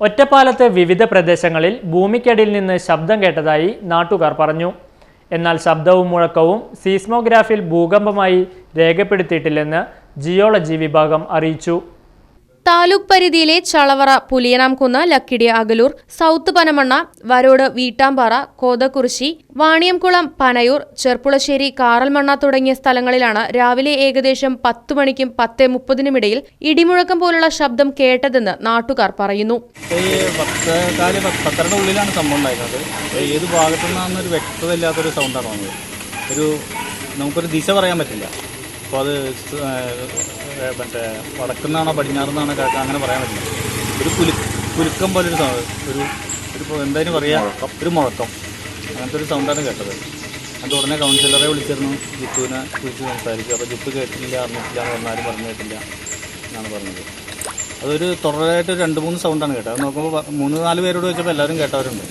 ഒറ്റപ്പാലത്തെ വിവിധ പ്രദേശങ്ങളിൽ ഭൂമിക്കടിയിൽ നിന്ന് ശബ്ദം കേട്ടതായി നാട്ടുകാർ പറഞ്ഞു. എന്നാൽ ശബ്ദവും മുഴക്കവും സീസ്മോഗ്രാഫിൽ ഭൂകമ്പമായി രേഖപ്പെടുത്തിയിട്ടില്ലെന്ന് ജിയോളജി വിഭാഗം അറിയിച്ചു. താലൂക്ക് പരിധിയിലെ ചളവറ പുലിയനാംകുന്ന് ലക്കിടി അകലൂർ സൗത്ത് പനമണ്ണ വരോട് വീട്ടാമ്പാറ കോതക്കുറിശി വാണിയംകുളം പനയൂർ ചെർപ്പുളശ്ശേരി കാറൽമണ്ണ തുടങ്ങിയ സ്ഥലങ്ങളിലാണ് രാവിലെ ഏകദേശം പത്തു മണിക്കും പത്ത് മുപ്പതിനുമിടയിൽ ഇടിമുഴക്കം പോലുള്ള ശബ്ദം കേട്ടതെന്ന് നാട്ടുകാർ പറയുന്നു. ഉള്ളിലാണ് സംഭവം ഉണ്ടായിരുന്നത്. സൗണ്ടാണ് ഒരു നമുക്കൊരു ദിശ പറയാൻ പറ്റില്ല. അപ്പോൾ അത് മറ്റേ വടക്കുന്നാണോ പടിഞ്ഞാറുന്നാണോ കാക്ക അങ്ങനെ പറയാൻ പറ്റില്ല. ഒരു കുലു കുലുക്കം പോലെ ഒരു ഒരു ഒരു എന്തായാലും പറയാം ഒരു മുഴക്കം. അങ്ങനത്തെ ഒരു സൗണ്ടാണ് കേട്ടത്. അത് ഉടനെ കൗൺസിലറെ വിളിച്ചിരുന്നു. ജിത്തുവിനെ വിളിച്ച് സംസാരിച്ചു. അപ്പോൾ ജിത്തു കേട്ടില്ല അറിഞ്ഞിട്ടില്ല എന്ന് പറഞ്ഞാലും പറഞ്ഞു കേട്ടില്ല എന്നാണ് പറഞ്ഞത്. അതൊരു തുടരായിട്ട് രണ്ട് മൂന്ന് സൗണ്ടാണ് കേട്ടത്. അത് നോക്കുമ്പോൾ മൂന്ന് നാല് പേരോട് വെച്ചപ്പോൾ എല്ലാവരും കേട്ടവരുണ്ട്.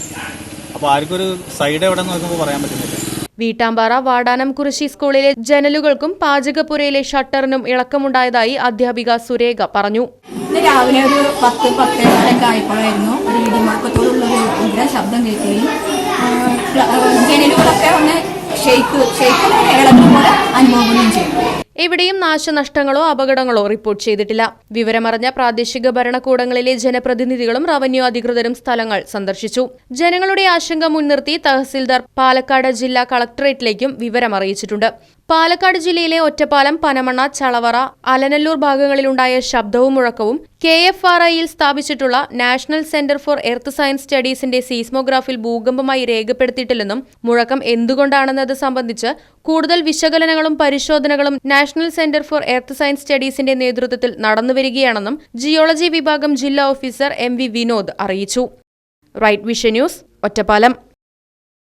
അപ്പോൾ ആർക്കൊരു ഒരു സൈഡ് എവിടെ നോക്കുമ്പോൾ പറയാൻ പറ്റുന്നില്ല. വീട്ടാമ്പാറ വാടാനം കുറിശി സ്കൂളിലെ ജനലുകൾക്കും പാചകപ്പുരയിലെ ഷട്ടറിനും ഇളക്കമുണ്ടായതായി അധ്യാപിക സുരേഖ പറഞ്ഞു. ഇന്ന് രാവിലെ ഒരു പത്ത് പത്തേകാലൊക്കെ ആയപ്പോഴായിരുന്നു ഒരു ഇടിമുഴക്കത്തോടുള്ളൊരു ഉഗ്ര ശബ്ദം കേൾക്കുകയും ജനലുകളൊക്കെ ഒന്ന് ഷെയ്ക്ക് ഷെയ്ക്ക് പോലെ അനുഭവപ്പെടുകയും എവിടെയും നാശനഷ്ടങ്ങളോ അപകടങ്ങളോ റിപ്പോർട്ട് ചെയ്തിട്ടില്ല. വിവരമറിഞ്ഞ പ്രാദേശിക ഭരണകൂടങ്ങളിലെ ജനപ്രതിനിധികളും റവന്യൂ അധികൃതരും സ്ഥലങ്ങൾ സന്ദർശിച്ചു. ജനങ്ങളുടെ ആശങ്ക മുൻനിർത്തി തഹസിൽദാർ പാലക്കാട് ജില്ലാ കളക്ടറേറ്റിലേക്കും വിവരമറിയിച്ചിട്ടുണ്ട്. പാലക്കാട് ജില്ലയിലെ ഒറ്റപ്പാലം പനമണ്ണ ചളവറ അലനല്ലൂർ ഭാഗങ്ങളിലുണ്ടായ ശബ്ദവും മുഴക്കവും കെ എഫ് ആർ ഐയിൽ സ്ഥാപിച്ചിട്ടുള്ള national centre for earth science സ്റ്റഡീസിന്റെ സീസ്മോഗ്രാഫിൽ ഭൂകമ്പമായി രേഖപ്പെടുത്തിയിട്ടില്ലെന്നും മുഴക്കം എന്തുകൊണ്ടാണെന്നത് സംബന്ധിച്ച് കൂടുതൽ വിശകലനങ്ങളും പരിശോധനകളും National Centre for Earth Science സ്റ്റഡീസിന്റെ നേതൃത്വത്തിൽ നടന്നുവരികയാണെന്നും ജിയോളജി വിഭാഗം ജില്ലാ ഓഫീസർ എം വി വിനോദ് അറിയിച്ചു. Right Vision News Ottapalam.